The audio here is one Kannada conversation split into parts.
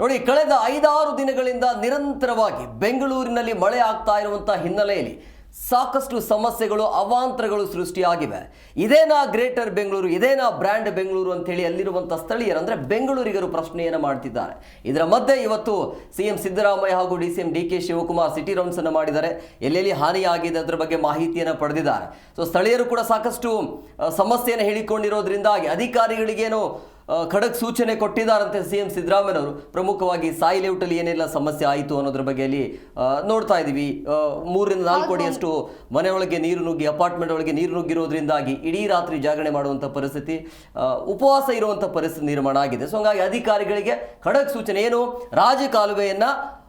ನೋಡಿ, ಕಳೆದ ಐದಾರು ದಿನಗಳಿಂದ ನಿರಂತರವಾಗಿ ಬೆಂಗಳೂರಿನಲ್ಲಿ ಮಳೆ ಆಗ್ತಾ ಇರುವಂತಹ ಹಿನ್ನೆಲೆಯಲ್ಲಿ ಸಾಕಷ್ಟು ಸಮಸ್ಯೆಗಳು, ಅವಾಂತರಗಳು ಸೃಷ್ಟಿಯಾಗಿವೆ. ಇದೇನಾ ಗ್ರೇಟರ್ ಬೆಂಗಳೂರು, ಇದೇನಾ ಬ್ರ್ಯಾಂಡ್ ಬೆಂಗಳೂರು ಅಂತೇಳಿ ಅಲ್ಲಿರುವಂಥ ಸ್ಥಳೀಯರು ಅಂದರೆ ಬೆಂಗಳೂರಿಗರು ಪ್ರಶ್ನೆಯನ್ನು ಮಾಡ್ತಿದ್ದಾರೆ. ಇದರ ಮಧ್ಯೆ ಇವತ್ತು ಸಿ ಎಂ ಸಿದ್ದರಾಮಯ್ಯ ಹಾಗೂ D C M D K Shivakumar city rounds ಅನ್ನು ಮಾಡಿದ್ದಾರೆ. ಎಲ್ಲೆಲ್ಲಿ ಹಾನಿಯಾಗಿದೆ ಅದರ ಬಗ್ಗೆ ಮಾಹಿತಿಯನ್ನು ಪಡೆದಿದ್ದಾರೆ. ಸೊ ಸ್ಥಳೀಯರು ಕೂಡ ಸಾಕಷ್ಟು ಸಮಸ್ಯೆಯನ್ನು ಹೇಳಿಕೊಂಡಿರೋದ್ರಿಂದಾಗಿ ಅಧಿಕಾರಿಗಳಿಗೇನು ಖಡಕ್ ಸೂಚನೆ ಕೊಟ್ಟಿದ್ದಾರಂತೆ ಸಿ ಎಂ ಸಿದ್ದರಾಮಯ್ಯನವರು. ಪ್ರಮುಖವಾಗಿ ಸಾಯಿ ಲೇಔಟಲ್ಲಿ ಏನೆಲ್ಲ, ಸಮಸ್ಯೆ ಆಯಿತು ಅನ್ನೋದ್ರ ಬಗ್ಗೆ ಅಲ್ಲಿ ನೋಡ್ತಾ ಇದ್ದೀವಿ. ಮೂರರಿಂದ ನಾಲ್ಕು ಅಡಿಯಷ್ಟು ಮನೆಯೊಳಗೆ ನೀರು ನುಗ್ಗಿ, ಅಪಾರ್ಟ್ಮೆಂಟ್ ಒಳಗೆ ನೀರು ನುಗ್ಗಿರೋದ್ರಿಂದಾಗಿ ಇಡೀ ರಾತ್ರಿ ಜಾಗರಣೆ ಮಾಡುವಂಥ ಪರಿಸ್ಥಿತಿ ಉಪವಾಸ ಇರುವಂಥ ಪರಿಸ್ಥಿತಿ ನಿರ್ಮಾಣ ಆಗಿದೆ. ಸೊ, ಹಂಗಾಗಿ ಅಧಿಕಾರಿಗಳಿಗೆ ಖಡಕ್ ಸೂಚನೆ ಏನು? ರಾಜಕಾಲುವೆಯನ್ನು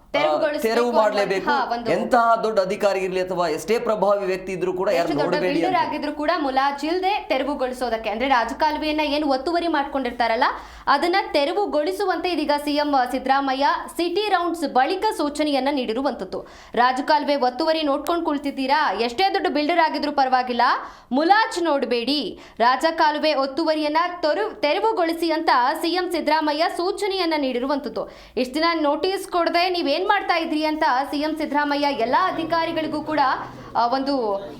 ತೆರವು ಮಾಡಲೇಬೇಕು. ಎಂತಹ ದೊಡ್ಡ ಅಧಿಕಾರಿ ಇರಲಿ ಅಥವಾ ಎಷ್ಟೇ ಪ್ರಭಾವಿ ವ್ಯಕ್ತಿ ಇದ್ರು ಕೂಡ ಯಾರು ನೋಡಬೇಡಿ ಆಗಿದ್ರು ಕೂಡ ಮುಲಾಜಿಲ್ದೆ ತೆರವುಗೊಳಿಸೋದಕ್ಕೆ ಅಂದ್ರೆ ರಾಜಕಾಲುವೆಯನ್ನ ಏನು ಒತ್ತುವರಿ ಮಾಡ್ಕೊಂಡಿರ್ತಾರಲ್ಲ ಅದನ್ನ ತೆರವುಗೊಳಿಸುವಂತೆ ಇದೀಗ ಸಿಎಂ ಸಿದ್ದರಾಮಯ್ಯ ಸಿಟಿ ರೌಂಡ್ಸ್ ಬಳಿಕ ಸೂಚನೆಯನ್ನ ನೀಡಿರುವಂತದ್ದು ರಾಜಕಾಲುವೆ ಒತ್ತುವರಿ ನೋಡ್ಕೊಂಡು ಕುಳಿತಿದ್ದೀರಾ? ಎಷ್ಟೇ ದೊಡ್ಡ ಬಿಲ್ಡರ್ ಆಗಿದ್ರು ಪರವಾಗಿಲ್ಲ. ಮುಲಾಜ್ ನೋಡಬೇಡಿ. ರಾಜಕಾಲುವೆ ಒತ್ತುವರಿಯನ್ನ ತೊರು ತೆರವುಗೊಳಿಸಿ ಅಂತ ಸಿಎಂ ಸಿದ್ದರಾಮಯ್ಯ ಸೂಚನೆಯನ್ನ ನೀಡಿರುವಂತದ್ದು ಇಷ್ಟು ದಿನ ನೋಟಿಸ್ ಕೊಡದೆ ನೀವೇನ್ ಮಾಡ್ತಾ ಇದ್ರಿ ಅಂತ ಸಿಎಂ ಸಿದ್ದರಾಮಯ್ಯ ಎಲ್ಲಾ ಅಧಿಕಾರಿಗಳಿಗೂ ಕೂಡ ಒಂದು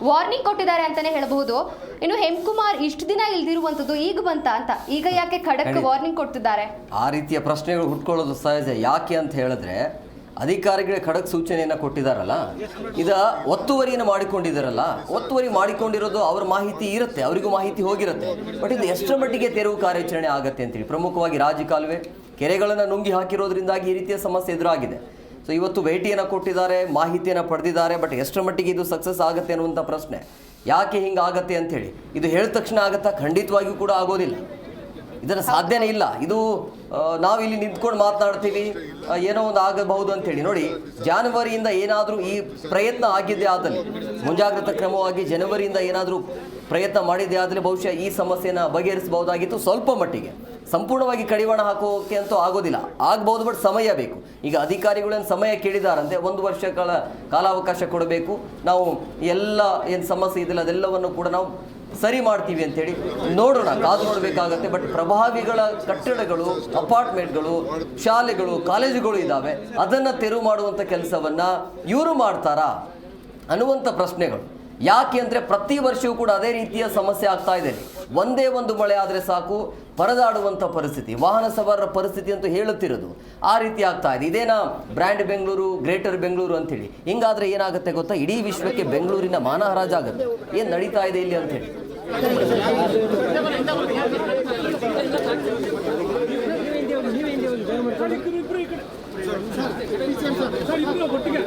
ವಾರ್ನಿಂಗ್ ಕೊಟ್ಟಿದ್ದಾರೆ ಅಂತಾನೆ ಹೇಳಬಹುದು. ಇನ್ನು ಹೆಮ್ಕುಮಾರ್ ಇಷ್ಟು ದಿನ ಇಲ್ದಿರುವಂತದ್ದು ಈಗ ಬಂತ ಅಂತ. ಈಗ ಯಾಕೆ ಖಡಕ್ ವಾರ್ನಿಂಗ್ ಕೊಡ್ತಿದ್ದಾರೆ? ಆ ರೀತಿಯ ಪ್ರಶ್ನೆಗಳು ಹುಟ್ಕೊಳ್ಳೋದು ಸಹಜ. ಯಾಕೆ ಅಂತ ಹೇಳಿದ್ರೆ ಅಧಿಕಾರಿಗಳಿಗೆ ಖಡಕ್ ಸೂಚನೆಯನ್ನು ಕೊಟ್ಟಿದ್ದಾರಲ್ಲ ಇದ ಒತ್ತುವರಿಯನ್ನು ಮಾಡಿಕೊಂಡಿದ್ದಾರಲ್ಲ ಒತ್ತುವರಿ ಮಾಡಿಕೊಂಡಿರೋದು ಅವ್ರ ಮಾಹಿತಿ ಇರುತ್ತೆ ಅವರಿಗೂ ಮಾಹಿತಿ ಹೋಗಿರುತ್ತೆ. ಬಟ್ ಇದು ಎಷ್ಟರ ಮಟ್ಟಿಗೆ ತೆರವು ಕಾರ್ಯಾಚರಣೆ ಆಗುತ್ತೆ ಅಂತೇಳಿ ಪ್ರಮುಖವಾಗಿ ರಾಜಕಾಲುವೆ ಕೆರೆಗಳನ್ನು ನುಂಗಿ ಹಾಕಿರೋದ್ರಿಂದಾಗಿ ಈ ರೀತಿಯ ಸಮಸ್ಯೆ ಎದುರಾಗಿದೆ. ಸೊ ಇವತ್ತು ಭೇಟಿಯನ್ನು ಕೊಟ್ಟಿದ್ದಾರೆ, ಮಾಹಿತಿಯನ್ನು ಪಡೆದಿದ್ದಾರೆ ಬಟ್ ಎಷ್ಟರ ಮಟ್ಟಿಗೆ ಇದು ಸಕ್ಸಸ್ ಆಗುತ್ತೆ ಅನ್ನುವಂಥ ಪ್ರಶ್ನೆ. ಯಾಕೆ ಹಿಂಗೆ ಆಗತ್ತೆ ಅಂತೇಳಿ ಇದು ಹೇಳಿದ ತಕ್ಷಣ ಆಗುತ್ತಾ? ಖಂಡಿತವಾಗಿಯೂ ಕೂಡ ಆಗೋದಿಲ್ಲ. ಇದರ ಸಾಧ್ಯನೇ ಇಲ್ಲ. ಇದು ನಾವು ಇಲ್ಲಿ ನಿಂತ್ಕೊಂಡು ಮಾತನಾಡ್ತೀವಿ ಏನೋ ಒಂದು ಆಗಬಹುದು ಅಂತೇಳಿ. ನೋಡಿ, ಜಾನ್ವರಿಯಿಂದ ಏನಾದರೂ ಈ ಪ್ರಯತ್ನ ಆಗಿದ್ದೇ ಆದಲ್ಲಿ, ಮುಂಜಾಗ್ರತಾ ಕ್ರಮವಾಗಿ ಜನವರಿಯಿಂದ ಏನಾದರೂ ಪ್ರಯತ್ನ ಮಾಡಿದ್ದೇ ಆದರೆ ಬಹುಶಃ ಈ ಸಮಸ್ಯೆನ ಬಗೆಹರಿಸಬಹುದಾಗಿತ್ತು ಸ್ವಲ್ಪ ಮಟ್ಟಿಗೆ. ಸಂಪೂರ್ಣವಾಗಿ ಕಡಿವಾಣ ಹಾಕೋಕೆ ಅಂತೂ ಆಗೋದಿಲ್ಲ. ಆಗ್ಬೋದು ಬಟ್ ಸಮಯ ಬೇಕು. ಈಗ ಅಧಿಕಾರಿಗಳೇನು ಸಮಯ ಕೇಳಿದಾರಂತೆ, ಒಂದು ವರ್ಷ ಕಾಲ, ಕಾಲಾವಕಾಶ ಕೊಡಬೇಕು. ನಾವು ಎಲ್ಲ ಏನು ಸಮಸ್ಯೆ ಇದೆಯಲ್ಲ ಅದೆಲ್ಲವನ್ನು ಕೂಡ ನಾವು ಸರಿ ಮಾಡ್ತೀವಿ ಅಂತೇಳಿ ನೋಡೋಣ, ಕಾದು ನೋಡಬೇಕಾಗತ್ತೆ ಬಟ್ ಪ್ರಭಾವಿಗಳ ಕಟ್ಟಡಗಳು, ಅಪಾರ್ಟ್ಮೆಂಟ್ಗಳು, ಶಾಲೆಗಳು, ಕಾಲೇಜುಗಳು ಇದ್ದಾವೆ ಅದನ್ನು ತೆರವು ಮಾಡುವಂಥ ಕೆಲಸವನ್ನು ಇವರು ಮಾಡ್ತಾರಾ ಅನ್ನುವಂಥ ಪ್ರಶ್ನೆಗಳು. ಯಾಕೆ ಅಂದರೆ ಪ್ರತಿ ವರ್ಷವೂ ಕೂಡ ಅದೇ ರೀತಿಯ ಸಮಸ್ಯೆ ಆಗ್ತಾ ಇದೆ. ಒಂದೇ ಒಂದು ಮಳೆ ಆದರೆ ಸಾಕು ಪರದಾಡುವಂಥ ಪರಿಸ್ಥಿತಿ, ವಾಹನ ಸವಾರರ ಪರಿಸ್ಥಿತಿ ಅಂತೂ ಹೇಳುತ್ತಿರೋದು ಆ ರೀತಿ ಆಗ್ತಾ ಇದೆ. ಇದೇನಾ ಬ್ರ್ಯಾಂಡ್ ಬೆಂಗಳೂರು, ಗ್ರೇಟರ್ ಬೆಂಗಳೂರು ಅಂತೇಳಿ. ಹಿಂಗಾದರೆ ಏನಾಗುತ್ತೆ ಗೊತ್ತಾ? ಇಡೀ ವಿಶ್ವಕ್ಕೆ ಬೆಂಗಳೂರಿನ ಮಾನಹರಾಜ ಆಗುತ್ತೆ ಏನು ನಡೀತಾ ಇದೆ ಇಲ್ಲಿ ಅಂತೇಳಿ. ಸರ್ ಇಬ್ಬರು ಒಟ್ಟಿಗೆ.